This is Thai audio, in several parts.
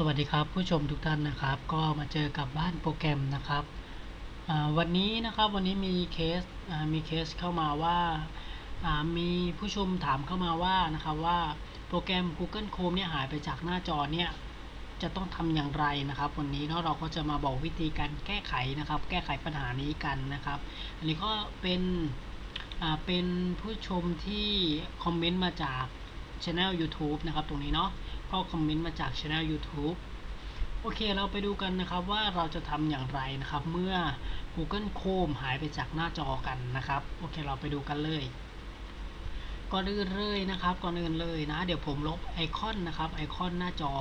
สวัสดีครับผู้ชมทุกท่านนะครับ ก็มาเจอกับบ้านโปรแกรมนะครับวันนี้นะครับวันนี้มีเคสมีเคสเข้ามาว่ามีผู้ชมถามเข้ามาว่านะครับว่าโปรแกรม Google Chrome เนี่ยหายไปจากหน้าจอเนี่ยจะต้องทำอย่างไรนะครับ วันนี้เนาะเราก็จะมาบอกวิธีการแก้ไขนะครับ แก้ไขปัญหานี้กันนะครับ อันนี้ก็เป็นเป็นผู้ชมที่คอมเมนต์มาจากช anel YouTube นะครับตรงนี้เนาะ ก็คอมเมนต์มาจากช anel YouTube โอเคเราไปดูกันนะครับว่าเราจะทำอย่างไรนะครับ เมื่อ Google Chrome หายไปจากหน้าจอกันนะครับ โอเคเราไปดูกันเลยก่อนอื่นเลยนะครับก่อนอื่นเลยนะ เดี๋ยวผมลบไอคอนนะครับไอคอนหน้าจอ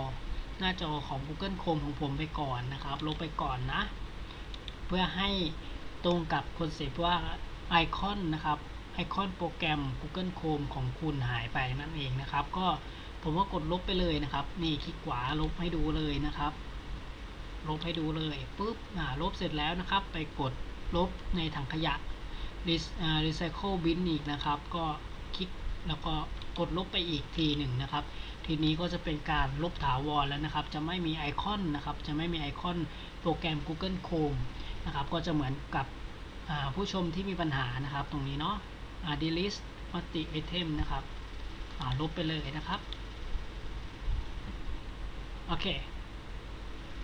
หน้าจอของ Google Chrome ของผมไปก่อนนะครับ ลบไปก่อนนะ เพื่อให้ตรงกับคอนเซปต์ว่าไอคอนนะครับไอคอนโปรแกรม Google Chrome ของคุณหายไปนั่นเองนะครับ ก็ ผมว่ากดลบไปเลยนะครับ นี่คลิกขวาลบให้ดูเลยนะครับ ลบให้ดูเลยปุ๊บอ่าลบเสร็จแล้วนะครับ ไปกดลบในถังขยะ recycle bin อีกนะครับ ก็คลิกแล้วก็กดลบไปอีกทีหนึ่งนะครับ ทีนี้ก็จะเป็นการลบถาวรแล้วนะครับ จะไม่มีไอคอนนะครับ จะไม่มีไอคอนโปรแกรม Google Chrome นะครับ ก็จะเหมือนกับผู้ชมที่มีปัญหานะครับ ตรงนี้เนาะ delete multi item นะครับลบไปเลยนะครับ โอเค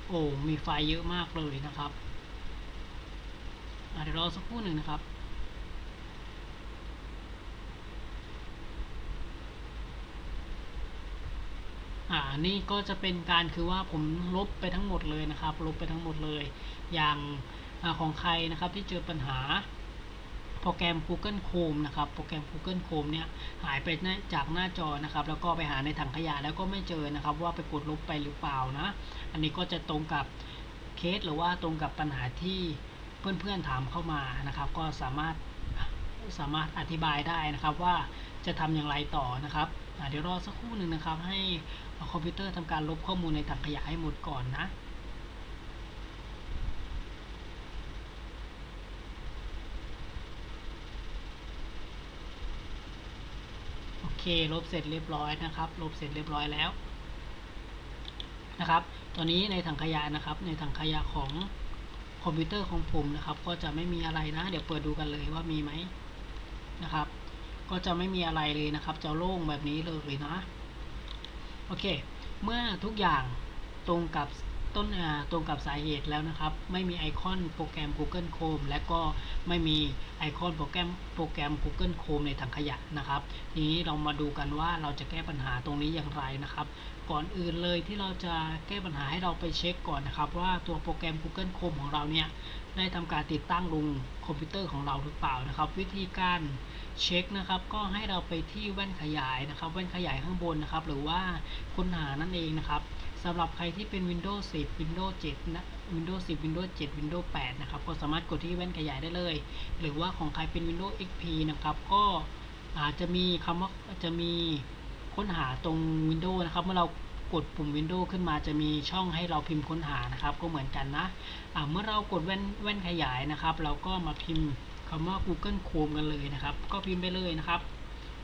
โอ้ มีไฟล์เยอะมากเลยนะครับเดี๋ยวรอสักครู่หนึ่งนะครับอ่านี่ก็จะเป็นการคือว่าผมลบไปทั้งหมดเลยนะครับ ลบไปทั้งหมดเลย อย่างอของใครนะครับที่เจอปัญหา โปรแกรม Google Chrome นะครับ โปรแกรม Google Chrome เนี่ยหายไปจากหน้าจอนะครับ แล้วก็ไปหาในถังขยะแล้วก็ไม่เจอนะครับ ว่าไปกดลบไปหรือเปล่านะ อันนี้ก็จะตรงกับเคสหรือว่าตรงกับปัญหาที่เพื่อนๆถามเข้ามานะครับ ก็สามารถสามารถอธิบายได้นะครับว่าจะทำอย่างไรต่อนะครับเดี๋ยวรอสักครู่หนึ่งนะครับ ให้คอมพิวเตอร์ทำการลบข้อมูลในถังขยะให้หมดก่อนนะ เคลบเสร็จเรียบร้อยนะครับ ลบเสร็จเรียบร้อยแล้วนะครับ ตอนนี้ในถังขยะนะครับ ในถังขยะของคอมพิวเตอร์ของผมนะครับ ก็จะไม่มีอะไรนะ เดี๋ยวเปิดดูกันเลยว่ามีไหมนะครับ ก็จะไม่มีอะไรเลยนะครับ จะโล่งแบบนี้เลยนะ โอเค เมื่อทุกอย่างตรงกับ ต้นตรงกับสาเหตุแล้วนะครับ ไม่มีไอคอนโปรแกรม Google Chrome และก็ไม่มีไอคอนโปรแกรมโปรแกรม Google Chrome ในถังขยะนะครับ ทีนี้เรามาดูกันว่าเราจะแก้ปัญหาตรงนี้อย่างไรนะครับ ก่อนอื่นเลยที่เราจะแก้ปัญหาให้เราไปเช็คก่อนนะครับ ว่าตัวโปรแกรม Google Chrome ของเราเนี่ยได้ทำการติดตั้งลงคอมพิวเตอร์ของเราหรือเปล่านะครับ วิธีการเช็คนะครับ ก็ให้เราไปที่แว่นขยายนะครับ แว่นขยายข้างบนนะครับ หรือว่าค้นหานั่นเองนะครับ สำหรับใครที่เป็น Windows 10 Windows 7 นะ Windows 10 Windows 7 Windows 8 นะครับ ก็สามารถกดที่แว่นขยายได้เลย หรือว่าของใครเป็น Windows XP นะครับ ก็อาจจะมีคำว่าจะมีค้นหาตรง Windows นะครับ เมื่อเรากดปุ่ม Windows ขึ้นมาจะมีช่องให้เราพิมพ์ค้นหานะครับ ก็เหมือนกันนะะเมื่อเรากดแว่นแว่นขยายนะครับ เราก็มาพิมพ์คำว่า Google Chrome กันเลยนะครับ ก็พิมพ์ไปเลยนะครับ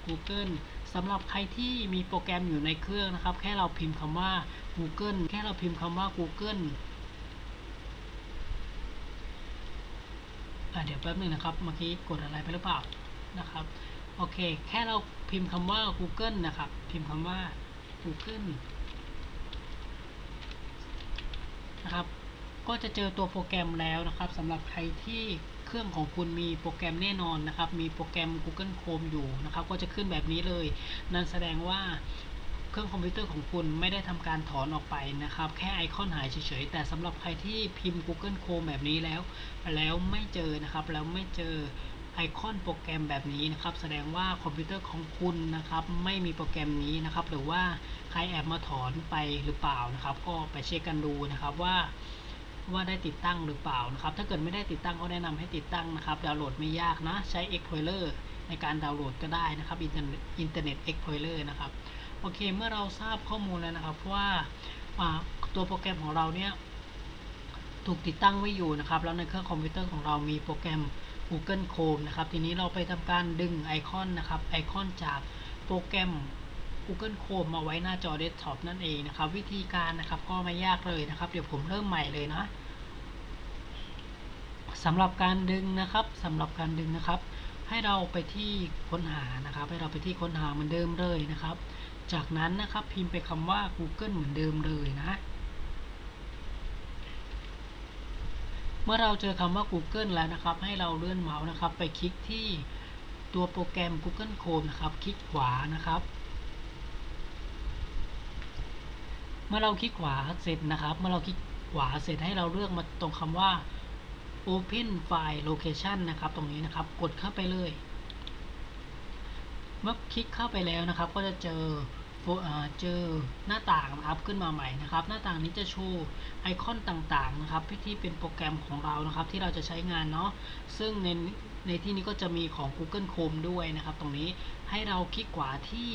Google สำหรับใครที่มีโปรแกรมอยู่ในเครื่องนะครับ แค่เราพิมพ์คำว่า Google แค่เราพิมพ์คำว่า Google เดี๋ยวแป๊บนึงนะครับ เมื่อกี้กดอะไรไปหรือเปล่านะครับ โอเค แค่เราพิมพ์คำว่า Google นะครับ พิมพ์คำว่า Google นะครับ ก็จะเจอตัวโปรแกรมแล้วนะครับสำหรับใครที่ เครื่องของคุณมีโปรแกรมแน่นอนนะครับ มีโปรแกรม Google Chrome อยู่นะครับ ก็จะขึ้นแบบนี้เลย นั่นแสดงว่าเครื่องคอมพิวเตอร์ของคุณไม่ได้ทำการถอนออกไปนะครับ แค่ไอคอนหายเฉยๆ แต่สำหรับใครที่พิมพ์ Google Chrome แบบนี้แล้ว แล้วไม่เจอนะครับ แล้วไม่เจอไอคอนโปรแกรมแบบนี้นะครับ แสดงว่าคอมพิวเตอร์ของคุณนะครับ ไม่มีโปรแกรมนี้นะครับ หรือว่าใครแอบมาถอนไปหรือเปล่านะครับ ก็ไปเช็คกันดูนะครับว่า ว่าได้ติดตั้งหรือเปล่านะครับ ถ้าเกิดไม่ได้ติดตั้งก็แนะนำให้ติดตั้งนะครับ ดาวน์โหลดไม่ยากนะ ใช้ Explorer ในการดาวน์โหลดก็ได้นะครับอินเทอร์เน็ตอินเทอร์เน็ต Explorer นะครับ โอเค เมื่อเราทราบข้อมูลแล้วนะครับว่าตัวโปรแกรมของเราเนี่ยถูกติดตั้งไว้อยู่นะครับ แล้วในเครื่องคอมพิวเตอร์ของเรามีโปรแกรม Google Chrome นะครับ ทีนี้เราไปทำการดึงไอคอนนะครับ ไอคอนจากโปรแกรม Google Chrome มาไว้หน้าจอเดสก์ท็อปนั่นเองนะครับ วิธีการนะครับก็ไม่ยากเลยนะครับ เดี๋ยวผมเริ่มใหม่เลยนะสำหรับการดึงนะครับสำหรับการดึงนะครับ ให้เราไปที่ค้นหานะครับ ให้เราไปที่ค้นหาเหมือนเดิมเลยนะครับ จากนั้นนะครับพิมพ์ไปคำว่า Google เหมือนเดิมเลยนะเมื่อเราเจอคำว่า Google แล้วนะครับ ให้เราเลื่อนเมาส์นะครับ ไปคลิกที่ตัวโปรแกรม Google Chrome นะครับ คลิกขวานะครับ เมื่อเราคลิกขวาเสร็จนะครับ เมื่อเราคลิกขวาเสร็จให้เราเลือกมาตรงคำว่า Open File Location นะครับ ตรงนี้นะครับ กดเข้าไปเลย เมื่อคลิกเข้าไปแล้วนะครับ ก็จะเจอเจอหน้าต่างนะครับขึ้นมาใหม่นะครับ หน้าต่างนี้จะโชว์ไอคอนต่างๆนะครับที่เป็นโปรแกรมของเรานะครับ ที่เราจะใช้งานเนาะซึ่งในในที่นี้ก็จะมีของ Google Chrome ด้วยนะครับ ตรงนี้ให้เราคลิกขวาที่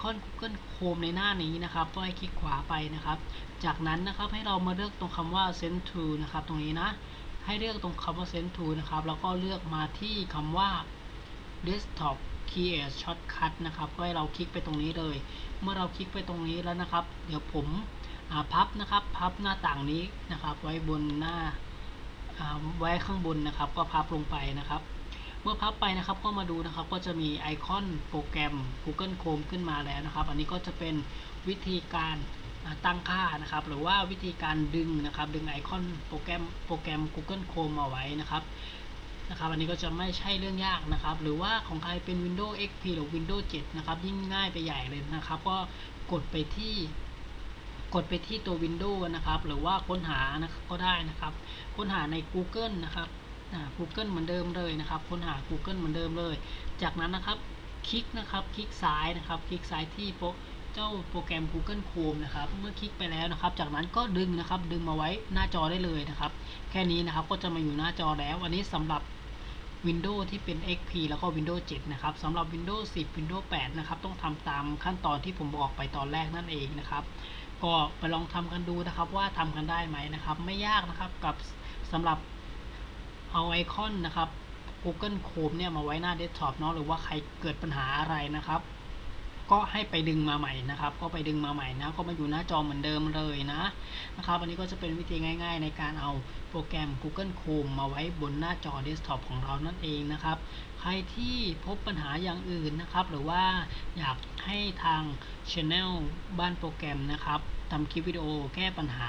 คอน Google Chrome ในหน้านี้นะครับก็ให้คลิกขวาไปนะครับ จากนั้นนะครับให้เรามาเลือกตรงคำว่า Send to นะครับ ตรงนี้นะ ให้เลือกตรงคำว่า Send to นะครับ แล้วก็เลือกมาที่คำว่า Desktop Create Shortcut นะครับ ก็ให้เราคลิกไปตรงนี้เลย เมื่อเราคลิกไปตรงนี้แล้วนะครับ เดี๋ยวผมพับนะครับ พับหน้าต่างนี้นะครับ ไว้บนหน้าไว้ข้างบนนะครับ ก็พับลงไปนะครับ มื่อพับไปนะครับก็มาดูนะครับก็จะมีไอคอนโปรแกรม Google Chrome ขึ้นมาแล้วนะครับ อันนี้ก็จะเป็นวิธีการตั้งค่านะครับ หรือว่าวิธีการดึงนะครับ ดึงไอคอนโปรแกรมโปรแกรม Google Chrome มาไว้นะครับนะครับ อันนี้ก็จะไม่ใช่เรื่องยากนะครับ หรือว่าของใครเป็น Windows XP หรือ Windows 7 นะครับ ยิ่งง่ายไปใหญ่เลยนะครับ ก็กดไปที่กดไปที่ตัว Windows นะครับ หรือว่าค้นหานะครับก็ได้นะครับ ค้นหาใน Google นะครับ Google เหมือนเดิมเลยนะครับ ค้นหา Google เหมือนเดิมเลย จากนั้นนะครับคลิกนะครับ คลิกซ้ายนะครับ คลิกซ้ายที่โปเจ้าโปรแกรม Google Chrome นะครับ เมื่อคลิกไปแล้วนะครับ จากนั้นก็ดึงนะครับ ดึงมาไว้หน้าจอได้เลยนะครับ แค่นี้นะครับ ก็จะมาอยู่หน้าจอแล้ว อันนี้สำหรับ Windows ที่เป็น XP แล้วก็ Windows 7 นะครับสำหรับ Windows 10 Windows 8 นะครับ ต้องทำตามขั้นตอนที่ผมบอกไปตอนแรกนั่นเองนะครับ ก็ไปลองทำกันดูนะครับว่าทำกันได้ไหมนะครับ ไม่ยากนะครับกับสำหรับ เอาไอคอนนะครับ Google Chrome เนี่ยมาไว้หน้าเดสก์ท็อปเนาะหรือว่าใครเกิดปัญหาอะไรนะครับ ก็ให้ไปดึงมาใหม่นะครับ ก็ไปดึงมาใหม่นะ ก็มาอยู่หน้าจอเหมือนเดิมเลยนะนะครับอันนี้ก็จะเป็นวิธีง่าย ๆ ในการเอาโปรแกรม Google Chrome มาไว้บนหน้าจอเดสก์ท็อปของเรานั่นเองนะครับ ใครที่พบปัญหาอย่างอื่นนะครับ หรือว่าอยากให้ทาง Channel บ้านโปรแกรมนะครับทำคลิปวิดีโอแก้ปัญหา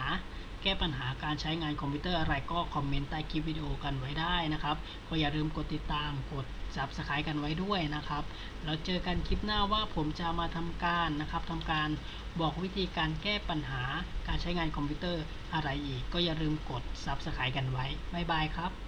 แก้ปัญหาการใช้งานคอมพิวเตอร์อะไรก็คอมเมนต์ใต้คลิปวิดีโอกันไว้ได้นะครับก็อย่าลืมกดติดตามกด Subscribe กันไว้ด้วยนะครับแล้วเจอกันคลิปหน้าว่าผมจะมาทำการนะครับทำการบอกวิธีการแก้ปัญหาการใช้งานคอมพิวเตอร์อะไรอีก ก็อย่าลืมกด Subscribe กันไว้บ๊ายบายครับ